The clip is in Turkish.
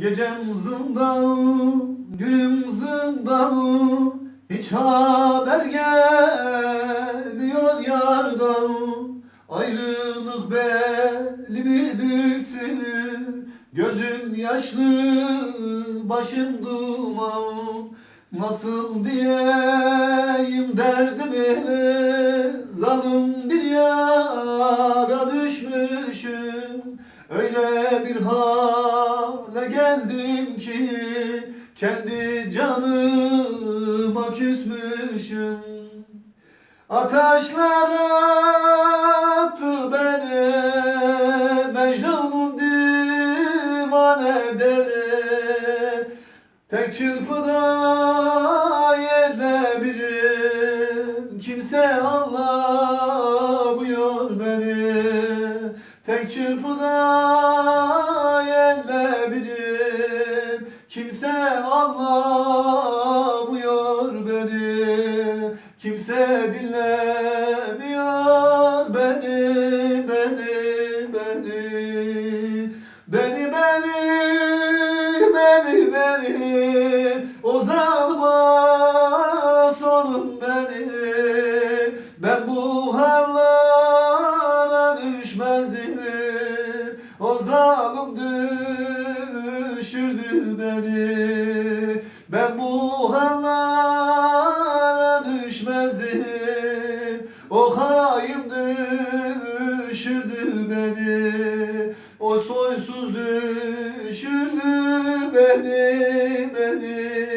Gecem zindan, günüm zindan Hiç haber gelmiyor yardan. Ayrılık belimi büktü Gözüm yaşlı, başım duman. Nasıl diyeyim derdimi Zalim bir yara düşmüşüm. Öyle bir hale geldim ki Kendi canıma küsmüşüm. Ateşler attı beni Mecnun'un divane deli Tek çırpıda yerle birim. Kimse anlamıyor beni. Tek çırpıda anlamıyor beni. Kimse dinlemiyor beni Beni, beni. Beni, beni, beni, beni. O zalıma sorun beni. Ben bu hallere düşmezdim. O zalim düşürdü beni. Ben bu hallara düşmezdim. O hain düşürdü beni. O soysuz düşürdü beni, beni.